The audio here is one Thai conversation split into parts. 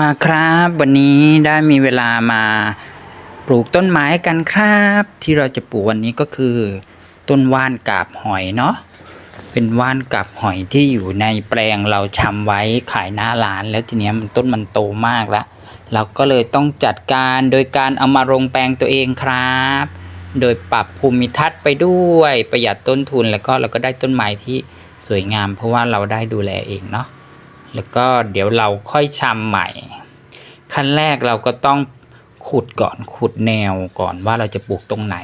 มาครับ วันนี้ได้มีเวลามาปลูกต้นไม้กันครับ ที่เราจะปลูกวันนี้ก็คือ ต้นว่านกาบหอยเนาะเป็นว่านกาบหอยที่อยู่ในแปลงเราชำไว้ขายหน้าร้าน แล้วทีเนี้ยมันต้นมันโตมากแล้วเราก็เลยต้องจัดการโดยการเอามาลงแปลงตัวเองครับ โดยปรับภูมิทัศน์ไปด้วยประหยัดต้นทุนแล้วก็เราก็ได้ต้นไม้ที่สวยงาม เพราะว่าเราได้ดูแลเองเนาะ แล้วก็เดี๋ยวเราค่อยชำใหม่ ขั้นแรกเราก็ต้องขุดก่อนขุดแนวก่อนว่าเราจะปลูกตรงไหน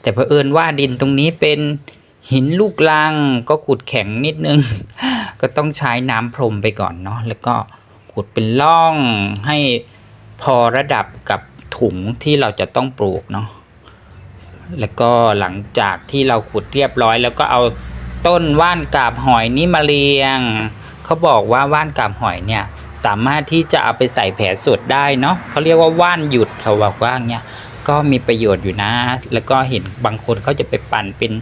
แต่เผอิญว่าดินตรงนี้เป็นหินลูกลังก็ขุดแข็งนิดนึง ก็ต้องใช้น้ำพรมไปก่อนเนาะแล้วก็ขุดเป็นร่องให้พอระดับกับถุงที่เราจะต้องปลูกเนาะแล้วก็หลังจากที่เราขุดเรียบร้อย แล้วก็เอาต้นว่านกาบหอยนี้มาเรียง เขาบอกว่าว่านกาบหอยเนี่ยสามารถที่จะเอาไปใส่แผลสดได้เนาะเขาเรียกว่าว่านหยุดเขาบอกว่าเนี่ยก็มีประโยชน์อยู่นะ แล้วก็เห็นบางคนเขาจะไปปั่นเป็น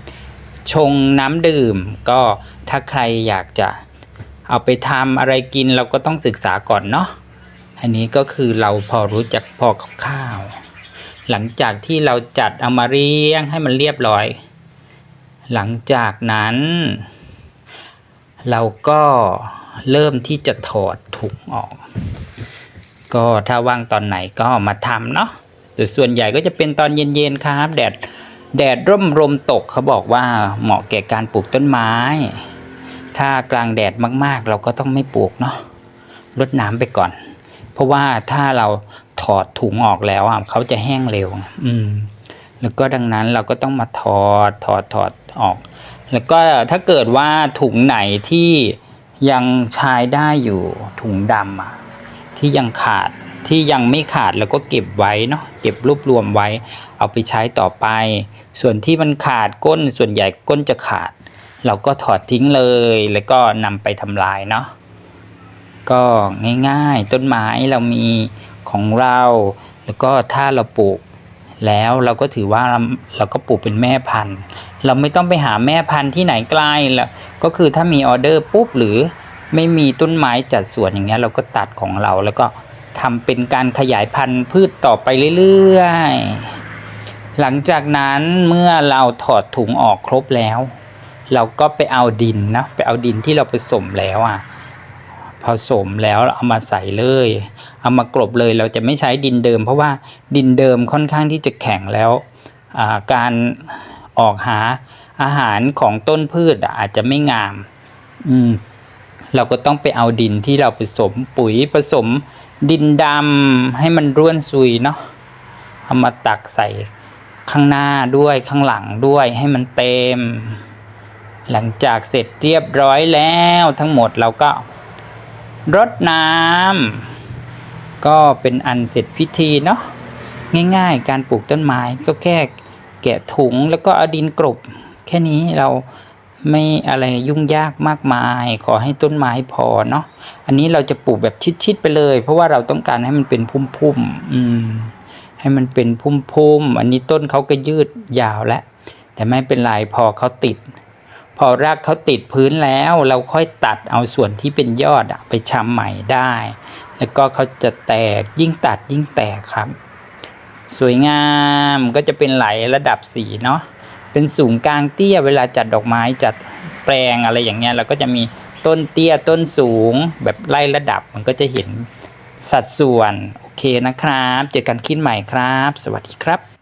ชงน้ำดื่ม ก็ถ้าใครอยากจะเอาไปทำอะไรกินเราก็ต้องศึกษาก่อนเนาะอันนี้ก็คือเราพอรู้จักพอคร่าว หลังจากที่เราจัดเอามาเรียงให้มันเรียบร้อย หลังจากนั้น เราก็เริ่มที่จะถอดถุงออก ก็ถ้าว่างตอนไหนก็มาทำเนาะส่วนใหญ่ก็จะเป็นตอนเย็นๆครับ แดดแดดร่มลมตกเขาบอกว่าเหมาะแก่การปลูกต้นไม้ ถ้ากลางแดดมากๆ เราก็ต้องไม่ปลูกเนาะรดน้ำไปก่อน เพราะว่าถ้าเราถอดถุงออกแล้วอะเขาจะแห้งเร็ว อืม แล้วก็ดังนั้นเราก็ต้องมาถอดถอดถอดออก แล้วก็ถ้าเกิดว่าถุงไหนที่ยังใช้ได้อยู่ถุงดำอะที่ยังขาดที่ยังไม่ขาดแล้วก็เก็บไว้เนาะเก็บรวบรวมไว้ เอาไปใช้ต่อไป ส่วนที่มันขาดก้นส่วนใหญ่ก้นจะขาด เราก็ถอดทิ้งเลย แล้วก็นำไปทำลายเนาะก็ง่ายๆ ต้นไม้เรามีของเรา แล้วก็ถ้าเราปลูกแล้วเราก็ถือว่าเราเราก็ปลูกเป็นแม่พันธุ์ เราไม่ต้องไปหาแม่พันธุ์ที่ไหนไกลแล้วก็คือถ้ามีออเดอร์ปุ๊บหรือไม่มีต้นไม้จัดสวนอย่างเงี้ยเราก็ตัดของเราแล้วก็ทำเป็นการขยายพันธุ์พืชต่อไปเรื่อยๆ หลังจากนั้นเมื่อเราถอดถุงออกครบแล้ว เราก็ไปเอาดินนะไปเอาดินที่เราผสมแล้วอะผสมแล้วเอามาใส่เลย เอามากลบเลยเราจะไม่ใช้ดินเดิม เพราะว่าดินเดิมค่อนข้างที่จะแข็งแล้วการ ออกหาอาหารของต้นพืชอาจจะไม่งาม อืม เราก็ต้องไปเอาดินที่เราผสมปุ๋ยผสมดินดำให้มันร่วนซุยเนาะเอามาตักใส่ข้างหน้าด้วยข้างหลังด้วยให้มันเต็ม หลังจากเสร็จเรียบร้อยแล้วทั้งหมดเราก็รดน้ำก็เป็นอันเสร็จพิธีเนาะง่ายๆ การปลูกต้นไม้ก็แค่ แกะถุงแล้วก็เอาดินกลบแค่นี้เราไม่อะไรยุ่งยากมากมาย ขอให้ต้นไม้พอเนาะอันนี้เราจะปลูกแบบชิดๆไปเลย เพราะว่าเราต้องการให้มันเป็นพุ่มๆอืมให้มันเป็นพุ่มๆอันนี้ต้นเขาก็ยืดยาวแล้วแต่ไม่เป็นไรพอเขาติด พอรากเขาติดพื้นแล้ว เราค่อยตัดเอาส่วนที่เป็นยอดอะไปชำใหม่ได้ แล้วก็เขาจะแตกยิ่งตัดยิ่งแตกครับ สวยงามก็จะเป็นไหลระดับสีเนาะเป็นสูงกลางเตี้ยเวลาจัดดอกไม้จัดแปลงอะไรอย่างเงี้ยเราก็จะมีต้นเตี้ยต้นสูงแบบไล่ระดับมันก็จะเห็นสัดส่วน โอเคนะครับ เจอกันคลิปใหม่ครับ สวัสดีครับ